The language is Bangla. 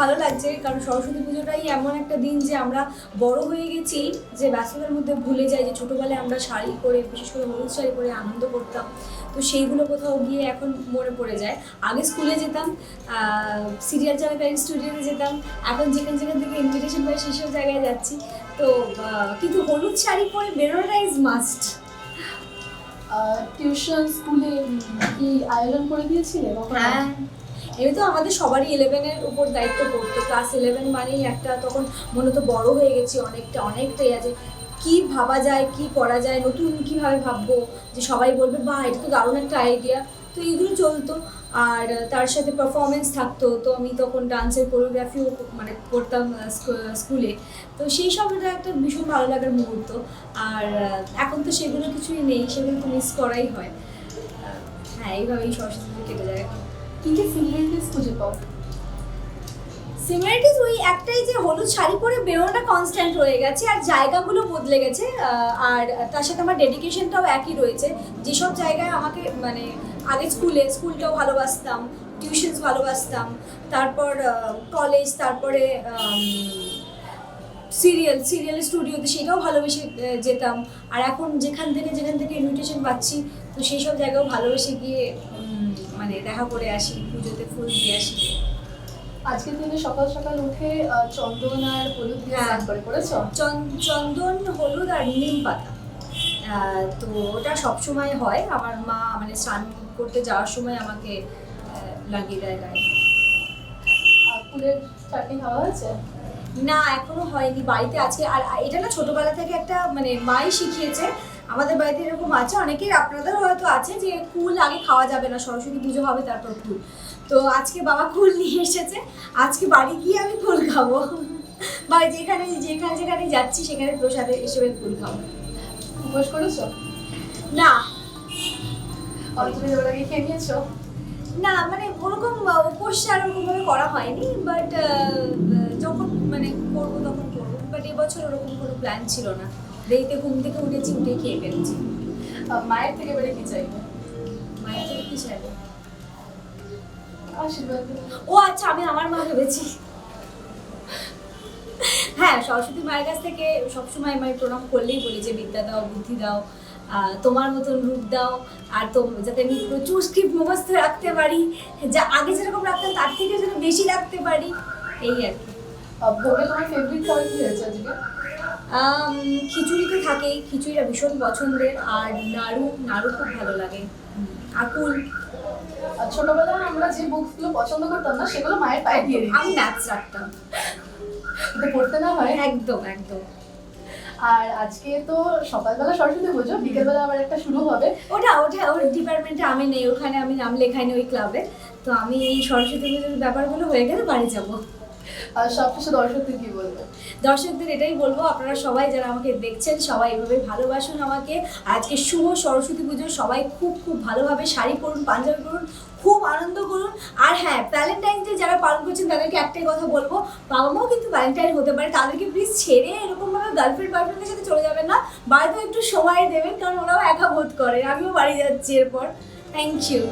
ভালো লাগছে কারণ সরস্বতী পুজোটাই এমন একটা দিন যে আমরা বড় হয়ে গেছি যে ব্যস্ততার মধ্যে ভুলে যাই যে ছোটোবেলায় আমরা শাড়ি পরে বিশেষ করে হলুদ শাড়ি পরে আনন্দ করতাম। তো সেইগুলো কোথাও গিয়ে এখন মনে পড়ে যায়। আগে স্কুলে যেতাম সিরিয়াল চলাকালীন স্টুডিওতে যেতাম এখন যেখান যেখান থেকে ইনভিটেশন পাই সেসব জায়গায় যাচ্ছি। তো কিন্তু হলুদ শাড়ি পরে বেরোনোটা ইজ মাস্ট টিউশন স্কুলে কি আয়োজন করে দিয়েছিলে হ্যাঁ। এমনি তো আমাদের সবারই ইলেভেনের উপর দায়িত্ব পড়তো। ক্লাস ইলেভেন মানেই একটা তখন মনে তো বড় হয়ে গেছি অনেকটা, অনেকটাই আছে। কি ভাবা যায়, কি করা যায়, নতুন কীভাবে ভাববো? যে সবাই বলবে, বাহ, এটা তো দারুণ একটা আইডিয়া তো এইগুলো চলতো। আর তার সাথে পারফরমেন্স থাকতো। তো আমি তখন ডান্সের কোরিওগ্রাফিও মানে করতাম স্কুলে তো সেই সময়টা একটা ভীষণ ভালো লাগার মুহূর্ত। আর এখন তো সেগুলো কিছুই নেই। সেগুলো তো মিস করাই হয়। হ্যাঁ এইভাবেই সরস্বতী কেটে যায়। কি সিমিলারিটিস খুঁজে পাও? সিমিলারিটিস ওই একটাই যে হলুদ শাড়ি পরে বেরোনোটা কনস্ট্যান্ট রয়ে গেছে আর জায়গাগুলো বদলে গেছে আর তার সাথে আমার ডেডিকেশনটাও একই রয়েছে। যেসব জায়গায় আমাকে মানে আগে স্কুলে স্কুলটাও ভালোবাসতাম টিউশনস ভালোবাসতাম, তারপর কলেজ তারপরে সিরিয়াল সিরিয়াল স্টুডিওতে সেটাও ভালোবেসে যেতাম। আর এখন যেখান থেকে যেখান থেকে ইনভিটেশন পাচ্ছি, তো সেই সব জায়গাও ভালোবেসে গিয়ে মানে দেখা করে আসি পুজোতে ফুল দিয়ে আসি। আজকের দিনে সকাল সকাল উঠে চন্দন আর হলুদ দিয়ে হ্যাঁ। স্নান করে করেছ? চন- চন্দন হলুদ আর নিম পাতা। আহ, তো ওটা সবসময় হয়। আমার মা মানে স্নান করতে যাওয়ার সময় আমাকে লাগিয়ে দেয় গায়ে। ফুলের চাটনি খাওয়া হয়েছে? না এখনও হয়নি বাড়িতে আছে। আর এটা না ছোটবেলা থেকে একটা মানে মাই শিখিয়েছে। আমাদের বাড়িতে এরকম আছে অনেকের আপনাদেরও হয়তো আছে যে কুল আগে খাওয়া যাবে না সরস্বতী পুজো হবে তারপর কুল। তো আজকে বাবা কুল নিয়ে এসেছে আজকে বাড়ি গিয়ে আমি কুল খাব। বা যেখানে যেখানে যেখানে যাচ্ছি সেখানে প্রসাদে হিসেবে কুল খাব। উপোস করেছ? না। খেয়ে নিয়েছো? না মানে ওরকম উপোস আর ওরকমভাবে করা হয়নি বাট মানে করব তখন করব। বাট এবছর ওরকম কোনো প্ল্যান ছিল না। দেরিতে ঘুম থেকে উঠেছি উঠে খেয়ে ফেলেছি। মায়ের থেকে বেড়ে কি চাইবে? মায়ের থেকে কি চাইব? আশীর্বাদ ও আচ্ছা আমি আমার মা ভেবেছি। হ্যাঁ সরস্বতী মায়ের কাছ থেকে সবসময় আমি প্রণাম করলেই বলি যে বিদ্যা দাও বুদ্ধি দাও তোমার মতন রূপ দাও আর তো যাতে আমি প্রচুর স্ক্রিপ্ট মুখস্থ রাখতে পারি যা আগে যেরকম রাখতাম তার থেকে যেন বেশি রাখতে পারি এই আর কি। ভোগে তোমার ফেভারিট খাবার কি হয়েছে আজকে? খিচুড়ি তো থাকেই খিচুড়িটা ভীষণ পছন্দের আর নাড়ু নাড়ু খুব ভালো লাগে। আকুল। আর ছোটবেলায় আমরা যে বুকসগুলো পছন্দ করতাম না সেগুলো মায়ের পায়ে দিয়ে আমি ম্যাথস রাখতাম। পড়তে না হয়? একদম একদম। আর আজকে তো সকালবেলা সরস্বতী পুজো বিকেলবেলা আবার একটা শুরু হবে। ওটা ওটা ওর ডিপার্টমেন্টে আমি নেই ওখানে আমি নাম লেখাইনি ওই ক্লাবে তো আমি এই সরস্বতী পুজোর ব্যাপারগুলো হয়ে গেলে বাড়ি যাব। সবশেষে দর্শকদের কি বলবে? দর্শকদের এটাই বলব, আপনারা সবাই যারা আমাকে দেখছেন, সবাই এভাবে ভালোবাসুন আমাকে। আজকে শুভ সরস্বতী পুজো, সবাই খুব খুব ভালোভাবে শাড়ি পরুন, পাঞ্জাবি পরুন, খুব আনন্দ করুন। আর হ্যাঁ ভ্যালেন্টাইন ডে যারা পালন করছেন, তাদেরকে একটাই কথা বলব বাবা মাও কিন্তু ভ্যালেন্টাইন হতে পারে, তাদেরকে প্লিজ ছেড়ে এরকমভাবে গার্লফ্রেন্ড বয়ফ্রেন্ডের সাথে চলে যাবেন না। বাড়িতেও একটু সময় দেবেন, কারণ ওরাও একা বোধ করে, আমিও বাড়ি যাচ্ছি এরপর। Thank you